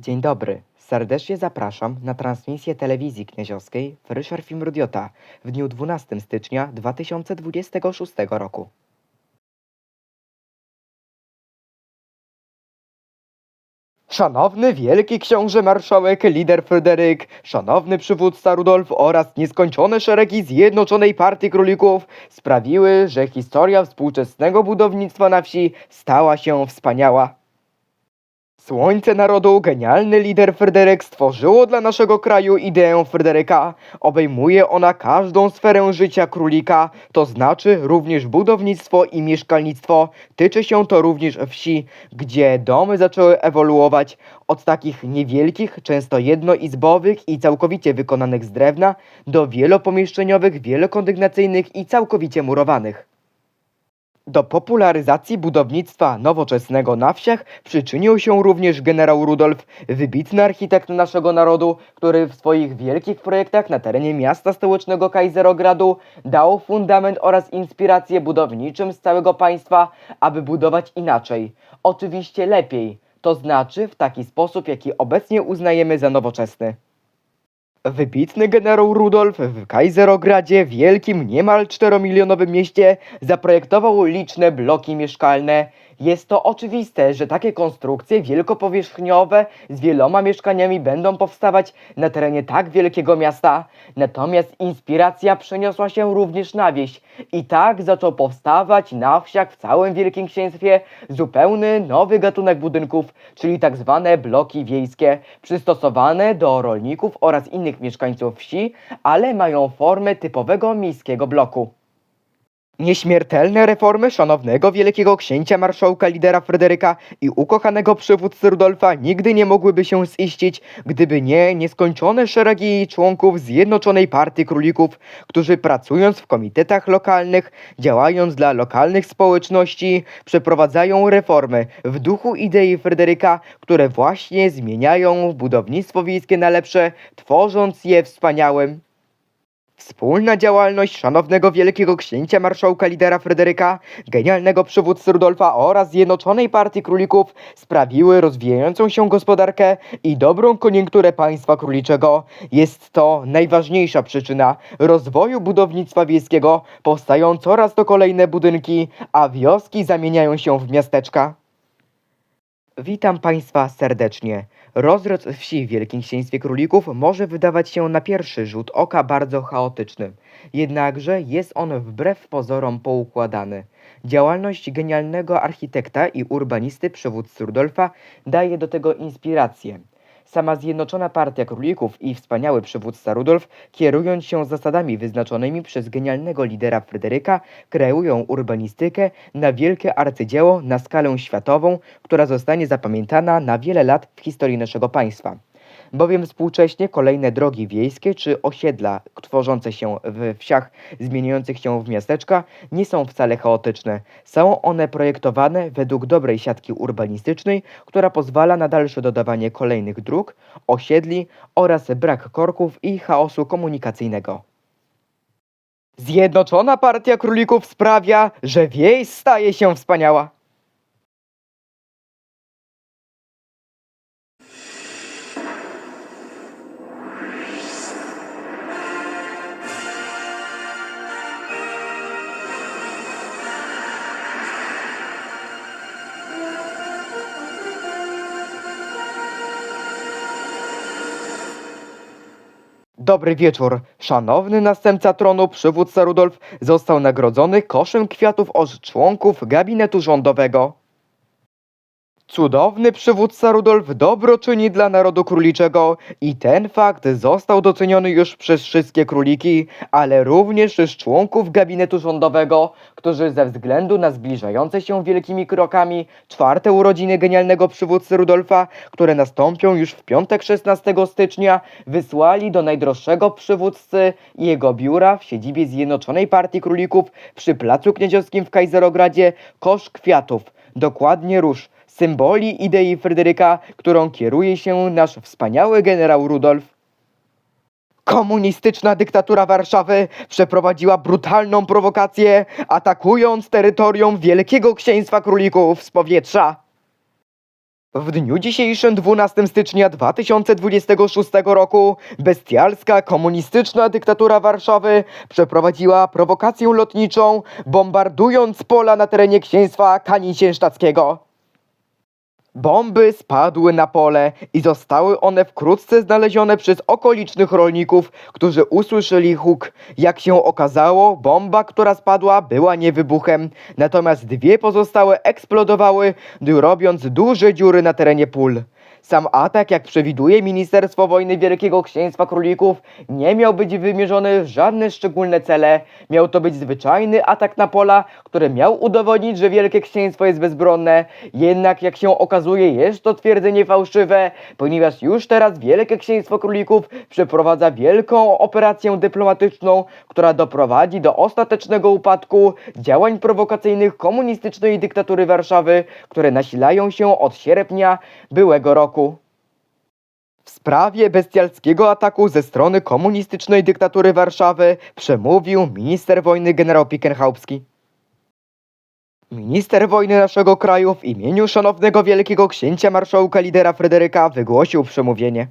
Dzień dobry. Serdecznie zapraszam na transmisję telewizji knieziowskiej Film Rudiota w dniu 12 stycznia 2026 roku. Szanowny wielki książę marszałek, lider Fryderyk, szanowny przywódca Rudolf oraz nieskończone szeregi Zjednoczonej Partii Królików sprawiły, że historia współczesnego budownictwa na wsi stała się wspaniała. Słońce narodu, genialny lider Fryderyk stworzyło dla naszego kraju ideę Fryderyka. Obejmuje ona każdą sferę życia królika, to znaczy również budownictwo i mieszkalnictwo. Tyczy się to również wsi, gdzie domy zaczęły ewoluować od takich niewielkich, często jednoizbowych i całkowicie wykonanych z drewna, do wielopomieszczeniowych, wielokondygnacyjnych i całkowicie murowanych. Do popularyzacji budownictwa nowoczesnego na wsiach przyczynił się również generał Rudolf, wybitny architekt naszego narodu, który w swoich wielkich projektach na terenie miasta stołecznego Kaiserogradu dał fundament oraz inspirację budowniczym z całego państwa, aby budować inaczej, oczywiście lepiej, to znaczy w taki sposób, jaki obecnie uznajemy za nowoczesny. Wybitny generał Rudolf w Kaiserogradzie, wielkim niemal 4-milionowym mieście, zaprojektował liczne bloki mieszkalne. Jest to oczywiste, że takie konstrukcje wielkopowierzchniowe z wieloma mieszkaniami będą powstawać na terenie tak wielkiego miasta. Natomiast inspiracja przeniosła się również na wieś i tak zaczął powstawać na wsiach w całym Wielkim Księstwie zupełny nowy gatunek budynków, czyli tak zwane bloki wiejskie, przystosowane do rolników oraz innych mieszkańców wsi, ale mają formę typowego miejskiego bloku. Nieśmiertelne reformy szanownego wielkiego księcia marszałka lidera Fryderyka i ukochanego przywódcy Rudolfa nigdy nie mogłyby się ziścić, gdyby nie nieskończone szeregi członków Zjednoczonej Partii Królików, którzy pracując w komitetach lokalnych, działając dla lokalnych społeczności, przeprowadzają reformy w duchu idei Fryderyka, które właśnie zmieniają budownictwo wiejskie na lepsze, tworząc je wspaniałym. Wspólna działalność szanownego wielkiego księcia marszałka lidera Fryderyka, genialnego przywódcy Rudolfa oraz Zjednoczonej Partii Królików sprawiły rozwijającą się gospodarkę i dobrą koniunkturę państwa króliczego. Jest to najważniejsza przyczyna rozwoju budownictwa wiejskiego. Powstają coraz to kolejne budynki, a wioski zamieniają się w miasteczka. Witam Państwa serdecznie. Rozrost wsi w Wielkim Księstwie Królików może wydawać się na pierwszy rzut oka bardzo chaotyczny, jednakże jest on wbrew pozorom poukładany. Działalność genialnego architekta i urbanisty przywódcy Rudolfa daje do tego inspirację. Sama Zjednoczona Partia Królików i wspaniały przywódca Rudolf, kierując się zasadami wyznaczonymi przez genialnego lidera Fryderyka, kreują urbanistykę na wielkie arcydzieło na skalę światową, która zostanie zapamiętana na wiele lat w historii naszego państwa. Bowiem współcześnie kolejne drogi wiejskie czy osiedla tworzące się w wsiach zmieniających się w miasteczka nie są wcale chaotyczne. Są one projektowane według dobrej siatki urbanistycznej, która pozwala na dalsze dodawanie kolejnych dróg, osiedli oraz brak korków i chaosu komunikacyjnego. Zjednoczona Partia Królików sprawia, że wieś staje się wspaniała. Dobry wieczór. Szanowny następca tronu, przywódca Rudolf, został nagrodzony koszem kwiatów od członków gabinetu rządowego. Cudowny przywódca Rudolf dobro czyni dla narodu króliczego i ten fakt został doceniony już przez wszystkie króliki, ale również przez członków gabinetu rządowego, którzy ze względu na zbliżające się wielkimi krokami czwarte urodziny genialnego przywódcy Rudolfa, które nastąpią już w piątek 16 stycznia, wysłali do najdroższego przywódcy i jego biura w siedzibie Zjednoczonej Partii Królików przy Placu Kniedziowskim w Kaiserogradzie kosz kwiatów, dokładnie róż, symboli idei Fryderyka, którą kieruje się nasz wspaniały generał Rudolf. Komunistyczna dyktatura Warszawy przeprowadziła brutalną prowokację, atakując terytorium Wielkiego Księstwa Królików z powietrza. W dniu dzisiejszym 12 stycznia 2026 roku bestialska komunistyczna dyktatura Warszawy przeprowadziła prowokację lotniczą, bombardując pola na terenie księstwa Kaninciężtackiego. Bomby spadły na pole i zostały one wkrótce znalezione przez okolicznych rolników, którzy usłyszeli huk. Jak się okazało, bomba, która spadła, była nie wybuchem, natomiast dwie pozostałe eksplodowały, robiąc duże dziury na terenie pól. Sam atak, jak przewiduje Ministerstwo Wojny Wielkiego Księstwa Królików, nie miał być wymierzony w żadne szczególne cele. Miał to być zwyczajny atak na pola, który miał udowodnić, że Wielkie Księstwo jest bezbronne. Jednak, jak się okazuje, jest to twierdzenie fałszywe, ponieważ już teraz Wielkie Księstwo Królików przeprowadza wielką operację dyplomatyczną, która doprowadzi do ostatecznego upadku działań prowokacyjnych komunistycznej dyktatury Warszawy, które nasilają się od sierpnia byłego roku. W sprawie bestialskiego ataku ze strony komunistycznej dyktatury Warszawy przemówił minister wojny generał Pikenhaupski. Minister wojny naszego kraju w imieniu szanownego wielkiego księcia marszałka lidera Fryderyka wygłosił przemówienie.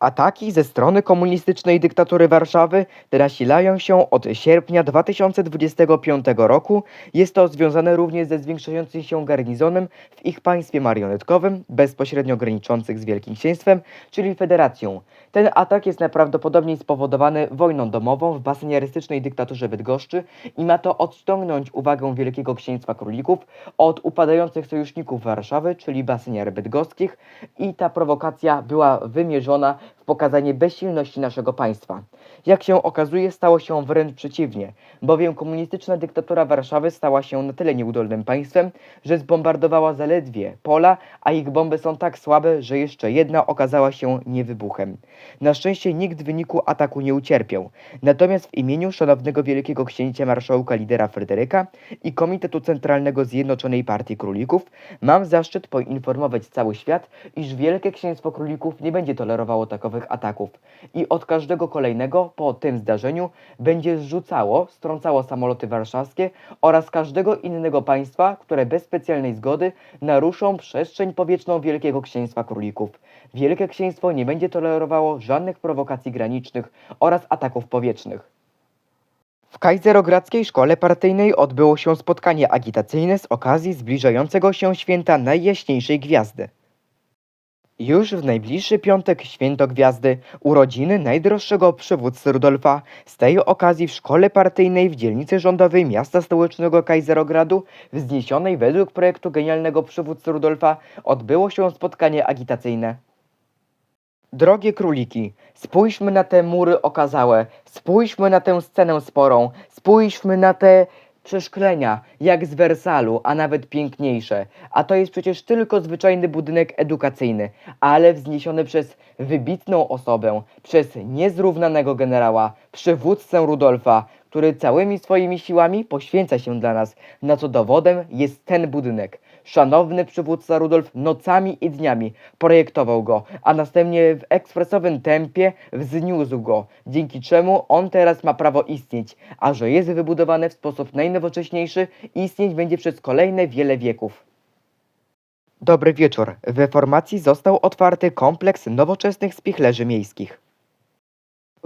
Ataki ze strony komunistycznej dyktatury Warszawy nasilają się od sierpnia 2025 roku. Jest to związane również ze zwiększającym się garnizonem w ich państwie marionetkowym, bezpośrednio graniczących z Wielkim Księstwem, czyli Federacją. Ten atak jest najprawdopodobniej spowodowany wojną domową w baseniarystycznej dyktaturze Bydgoszczy i ma to odciągnąć uwagę Wielkiego Księstwa Królików od upadających sojuszników Warszawy, czyli baseniar bydgoskich. I ta prowokacja była wymierzona pokazanie bezsilności naszego państwa. Jak się okazuje, stało się wręcz przeciwnie, bowiem komunistyczna dyktatura Warszawy stała się na tyle nieudolnym państwem, że zbombardowała zaledwie pola, a ich bomby są tak słabe, że jeszcze jedna okazała się niewybuchem. Na szczęście nikt w wyniku ataku nie ucierpiał. Natomiast w imieniu szanownego wielkiego księcia marszałka lidera Fryderyka i Komitetu Centralnego Zjednoczonej Partii Królików mam zaszczyt poinformować cały świat, iż Wielkie Księstwo Królików nie będzie tolerowało takowych ataków i od każdego kolejnego po tym zdarzeniu będzie zrzucało, strącało samoloty warszawskie oraz każdego innego państwa, które bez specjalnej zgody naruszą przestrzeń powietrzną Wielkiego Księstwa Królików. Wielkie Księstwo nie będzie tolerowało żadnych prowokacji granicznych oraz ataków powietrznych. W Kajzerogradzkiej Szkole Partyjnej odbyło się spotkanie agitacyjne z okazji zbliżającego się święta Najjaśniejszej Gwiazdy. Już w najbliższy piątek święto gwiazdy, urodziny najdroższego przywódcy Rudolfa. Z tej okazji w szkole partyjnej w dzielnicy rządowej miasta stołecznego Kajzerogradu, wzniesionej według projektu genialnego przywódcy Rudolfa, odbyło się spotkanie agitacyjne. Drogie króliki, spójrzmy na te mury okazałe, spójrzmy na tę scenę sporą, spójrzmy na te przeszklenia, jak z Wersalu, a nawet piękniejsze. A to jest przecież tylko zwyczajny budynek edukacyjny, ale wzniesiony przez wybitną osobę, przez niezrównanego generała, przywódcę Rudolfa, który całymi swoimi siłami poświęca się dla nas, na co dowodem jest ten budynek. Szanowny przywódca Rudolf nocami i dniami projektował go, a następnie w ekspresowym tempie wzniósł go, dzięki czemu on teraz ma prawo istnieć, a że jest wybudowany w sposób najnowocześniejszy, istnieć będzie przez kolejne wiele wieków. Dobry wieczór. W formacji został otwarty kompleks nowoczesnych spichlerzy miejskich.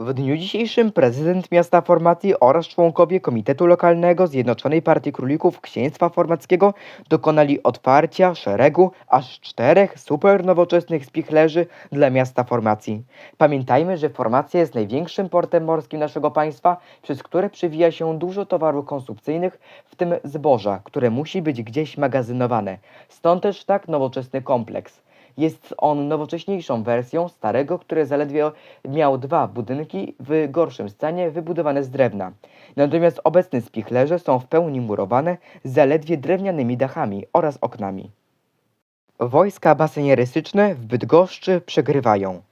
W dniu dzisiejszym prezydent miasta Formacji oraz członkowie Komitetu Lokalnego Zjednoczonej Partii Królików Księstwa Formackiego dokonali otwarcia szeregu aż czterech super nowoczesnych spichlerzy dla miasta Formacji. Pamiętajmy, że Formacja jest największym portem morskim naszego państwa, przez które przywija się dużo towarów konsumpcyjnych, w tym zboża, które musi być gdzieś magazynowane. Stąd też tak nowoczesny kompleks. Jest on nowocześniejszą wersją starego, który zaledwie miał dwa budynki w gorszym stanie, wybudowane z drewna. Natomiast obecne spichlerze są w pełni murowane zaledwie drewnianymi dachami oraz oknami. Wojska basenierystyczne w Bydgoszczy przegrywają.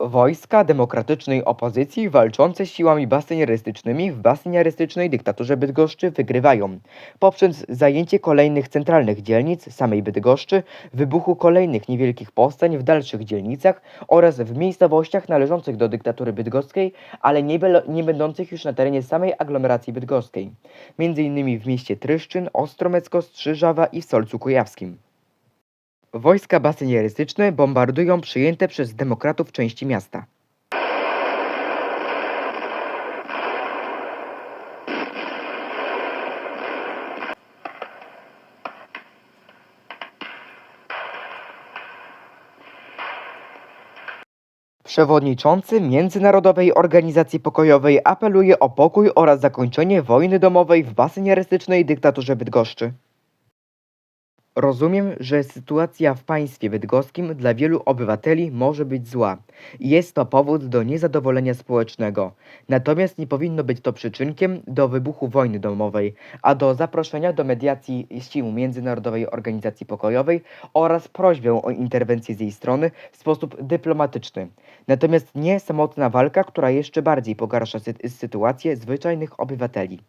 Wojska demokratycznej opozycji walczące z siłami basenierystycznymi w basenierystycznej dyktaturze Bydgoszczy wygrywają. Poprzez zajęcie kolejnych centralnych dzielnic samej Bydgoszczy, wybuchu kolejnych niewielkich powstań w dalszych dzielnicach oraz w miejscowościach należących do dyktatury bydgoskiej, ale nie, nie będących już na terenie samej aglomeracji bydgoskiej. Między innymi w mieście Tryszczyn, Ostromecko, Strzyżawa i w Solcu Kujawskim. Wojska basynierystyczne bombardują przyjęte przez demokratów części miasta. Przewodniczący Międzynarodowej Organizacji Pokojowej apeluje o pokój oraz zakończenie wojny domowej w basynierystycznej dyktaturze Bydgoszczy. Rozumiem, że sytuacja w państwie bydgoskim dla wielu obywateli może być zła i jest to powód do niezadowolenia społecznego. Natomiast nie powinno być to przyczynkiem do wybuchu wojny domowej, a do zaproszenia do mediacji sił Międzynarodowej Organizacji Pokojowej oraz prośbę o interwencję z jej strony w sposób dyplomatyczny. Natomiast nie samotna walka, która jeszcze bardziej pogarsza sy- sytuację zwyczajnych obywateli.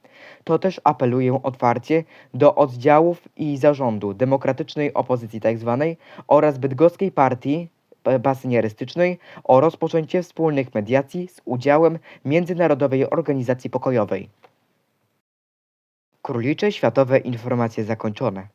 To też apeluję otwarcie do oddziałów i zarządu demokratycznej opozycji tzw. oraz bydgoskiej partii basynierystycznej o rozpoczęcie wspólnych mediacji z udziałem Międzynarodowej Organizacji Pokojowej. Królicze Światowe Informacje zakończone.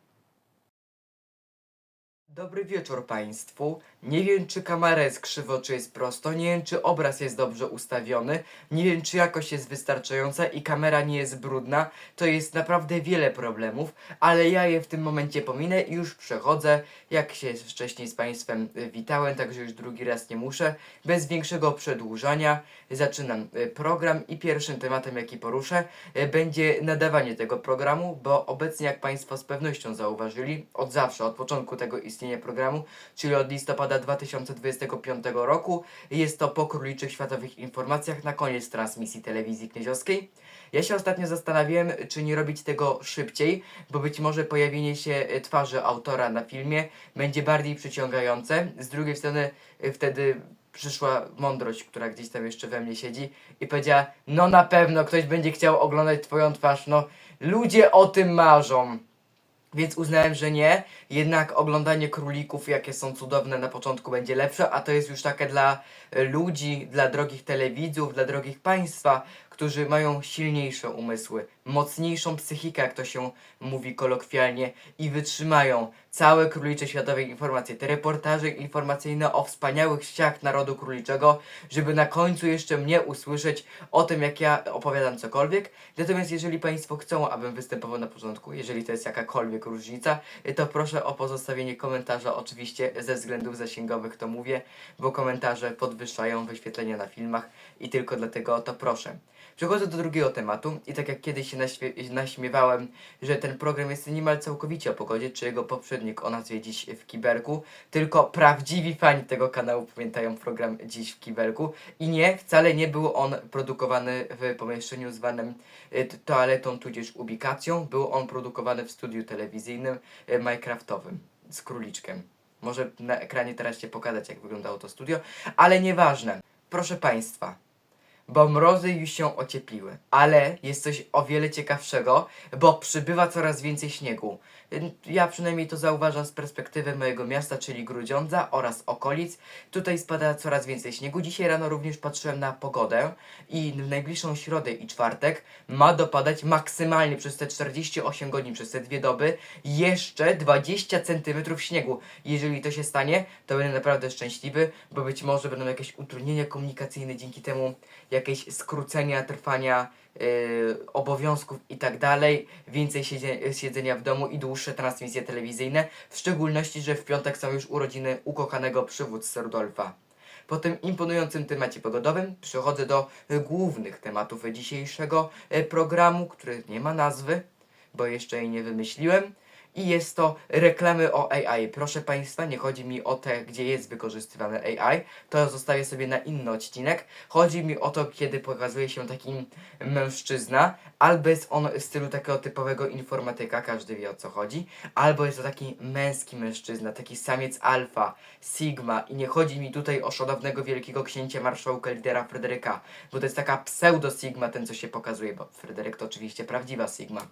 Dobry wieczór Państwu. Nie wiem, czy kamera jest krzywo, czy jest prosto. Nie wiem, czy obraz jest dobrze ustawiony. Nie wiem, czy jakość jest wystarczająca i kamera nie jest brudna. To jest naprawdę wiele problemów, ale ja je w tym momencie pominę i już przechodzę. Jak się wcześniej z Państwem y, witałem, także już drugi raz nie muszę. Bez większego przedłużania zaczynam y, program i pierwszym tematem, jaki poruszę, y, będzie nadawanie tego programu, bo obecnie, jak Państwo z pewnością zauważyli, od zawsze, od początku tego istnienia programu, czyli od listopada 2025 roku, jest to po króliczych światowych informacjach na koniec transmisji telewizji knieziowskiej. Ja się ostatnio zastanawiałem, czy nie robić tego szybciej, bo być może pojawienie się twarzy autora na filmie będzie bardziej przyciągające. Z drugiej strony e, wtedy przyszła mądrość, która gdzieś tam jeszcze we mnie siedzi i powiedziała, no na pewno ktoś będzie chciał oglądać twoją twarz, no ludzie o tym marzą. Więc uznałem, że nie. Jednak oglądanie królików, jakie są cudowne na początku, będzie lepsze, a to jest już takie dla e, ludzi, dla drogich telewidzów, dla drogich państwa, którzy mają silniejsze umysły, mocniejszą psychikę, jak to się mówi kolokwialnie, i wytrzymają całe królicze światowe informacje, te reportaże informacyjne o wspaniałych ściach narodu króliczego, żeby na końcu jeszcze mnie usłyszeć o tym, jak ja opowiadam cokolwiek. Natomiast jeżeli Państwo chcą, abym występował na początku, jeżeli to jest jakakolwiek różnica, to proszę o pozostawienie komentarza, oczywiście ze względów zasięgowych to mówię, bo komentarze podwyższają wyświetlenia na filmach i tylko dlatego to proszę. Przechodzę do drugiego tematu i tak jak kiedyś się naśmie- naśmiewałem, że ten program jest niemal całkowicie o pogodzie, czy jego poprzednik o nazwie Dziś w Kiberku, tylko prawdziwi fani tego kanału pamiętają program Dziś w Kiberku i nie, wcale nie był on produkowany w pomieszczeniu zwanym y, toaletą tudzież ubikacją, był on produkowany w studiu telewizyjnym y, minecraftowym z króliczkiem. Może na ekranie teraz się pokazać jak wyglądało to studio, ale nieważne. Proszę Państwa, bo mrozy już się ociepliły. Ale jest coś o wiele ciekawszego, bo przybywa coraz więcej śniegu. Ja przynajmniej to zauważam z perspektywy mojego miasta, czyli Grudziądza oraz okolic. Tutaj spada coraz więcej śniegu. Dzisiaj rano również patrzyłem na pogodę i w najbliższą środę i czwartek ma dopadać maksymalnie przez te 48 godzin, przez te dwie doby jeszcze 20 cm śniegu. Jeżeli to się stanie, to będę naprawdę szczęśliwy, bo być może będą jakieś utrudnienia komunikacyjne dzięki temu, jakieś skrócenia trwania yy, obowiązków i tak dalej, więcej siedzie, siedzenia w domu i dłuższe transmisje telewizyjne, w szczególności, że w piątek są już urodziny ukochanego przywódcy Rudolfa. Po tym imponującym temacie pogodowym przechodzę do y, głównych tematów dzisiejszego y, programu, który nie ma nazwy, bo jeszcze jej nie wymyśliłem. I jest to reklamy o AI. Proszę Państwa, nie chodzi mi o te, gdzie jest wykorzystywane AI, to zostawię sobie na inny odcinek. Chodzi mi o to, kiedy pokazuje się taki mężczyzna, albo jest on w stylu takiego typowego informatyka, każdy wie o co chodzi, albo jest to taki męski mężczyzna, taki samiec alfa, sigma i nie chodzi mi tutaj o szanownego wielkiego księcia marszałka lidera Fryderyka, bo to jest taka pseudo sigma, ten co się pokazuje, bo Fryderyk to oczywiście prawdziwa sigma.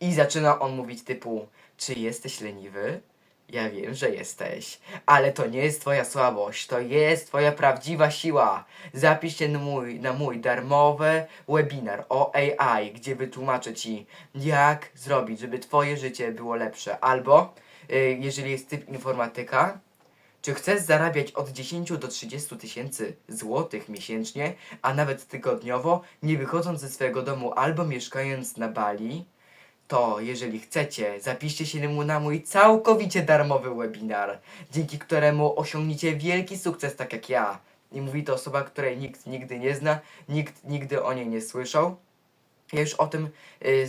I zaczyna on mówić typu, czy jesteś leniwy? Ja wiem, że jesteś, ale to nie jest twoja słabość, to jest twoja prawdziwa siła. Zapisz się na mój, na mój darmowy webinar o AI, gdzie wytłumaczę ci, jak zrobić, żeby twoje życie było lepsze. Albo y, jeżeli jest typ informatyka, czy chcesz zarabiać od 10 do 30 tysięcy złotych miesięcznie, a nawet tygodniowo, nie wychodząc ze swojego domu albo mieszkając na Bali? To, jeżeli chcecie, zapiszcie się na mój całkowicie darmowy webinar, dzięki któremu osiągniecie wielki sukces tak jak ja. I mówi to osoba, której nikt nigdy nie zna, nikt nigdy o niej nie słyszał. Ja już o tym, y,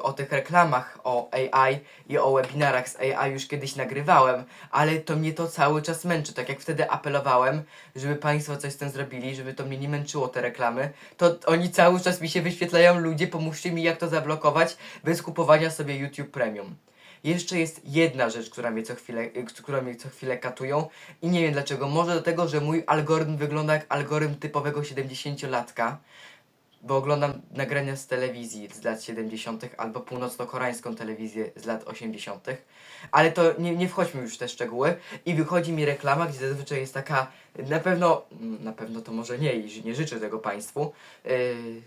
o tych reklamach o AI i o webinarach z AI już kiedyś nagrywałem, ale to mnie to cały czas męczy. Tak jak wtedy apelowałem, żeby Państwo coś z tym zrobili, żeby to mnie nie męczyło te reklamy, to oni cały czas mi się wyświetlają, ludzie, pomóżcie mi jak to zablokować bez kupowania sobie YouTube Premium. Jeszcze jest jedna rzecz, która mnie co chwilę, y, która mnie co chwilę katują i nie wiem dlaczego. Może do tego, że mój algorytm wygląda jak algorytm typowego 70-latka, bo oglądam nagrania z telewizji z lat 70. albo północno-koreańską telewizję z lat 80. Ale to nie, nie wchodźmy już w te szczegóły. I wychodzi mi reklama, gdzie zazwyczaj jest taka, na pewno, mm, na pewno to może nie nie życzę tego Państwu. Yy,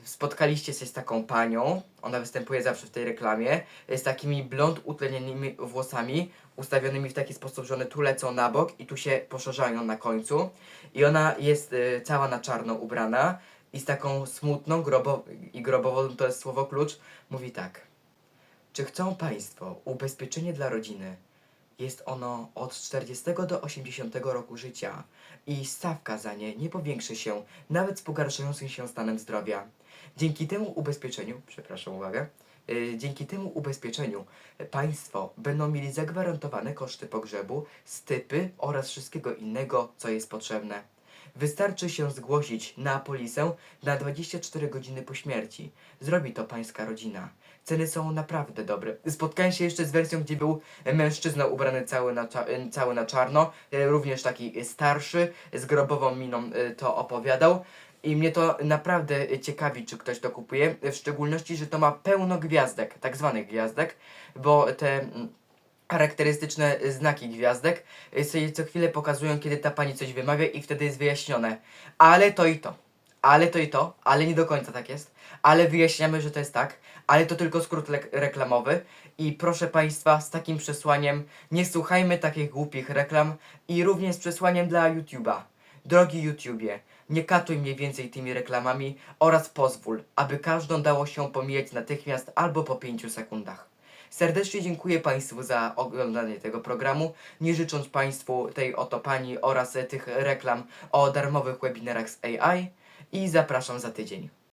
spotkaliście się z taką panią, ona występuje zawsze w tej reklamie, z takimi blond utlenionymi włosami, ustawionymi w taki sposób, że one tu lecą na bok i tu się poszerzają na końcu. I ona jest y, cała na czarno ubrana i z taką smutną grobo i grobową to jest słowo klucz, mówi tak. Czy chcą Państwo ubezpieczenie dla rodziny? Jest ono od 40 do 80 roku życia i stawka za nie nie powiększy się nawet z pogarszającym się stanem zdrowia. Dzięki temu ubezpieczeniu, przepraszam, uwaga, yy, dzięki temu ubezpieczeniu Państwo będą mieli zagwarantowane koszty pogrzebu, stypy oraz wszystkiego innego, co jest potrzebne. Wystarczy się zgłosić na polisę na 24 godziny po śmierci. Zrobi to pańska rodzina. Ceny są naprawdę dobre. Spotkałem się jeszcze z wersją, gdzie był mężczyzna ubrany cały na, cały na czarno, e, również taki starszy, z grobową miną e, to opowiadał. I mnie to naprawdę ciekawi, czy ktoś to kupuje. W szczególności, że to ma pełno gwiazdek, tak zwanych gwiazdek, bo te mm, charakterystyczne znaki gwiazdek y, sobie co chwilę pokazują, kiedy ta pani coś wymawia i wtedy jest wyjaśnione. Ale to i to. Ale to i to. Ale nie do końca tak jest. Ale wyjaśniamy, że to jest tak. Ale to tylko skrót reklamowy. I proszę Państwa, z takim przesłaniem nie słuchajmy takich głupich reklam i również z przesłaniem dla YouTube'a. Drogi YouTubie, nie katuj mnie więcej tymi reklamami oraz pozwól, aby każdą dało się pomijać natychmiast albo po 5 sekundach. Serdecznie dziękuję Państwu za oglądanie tego programu, nie życząc Państwu tej oto pani oraz tych reklam o darmowych webinarach z AI i zapraszam za tydzień.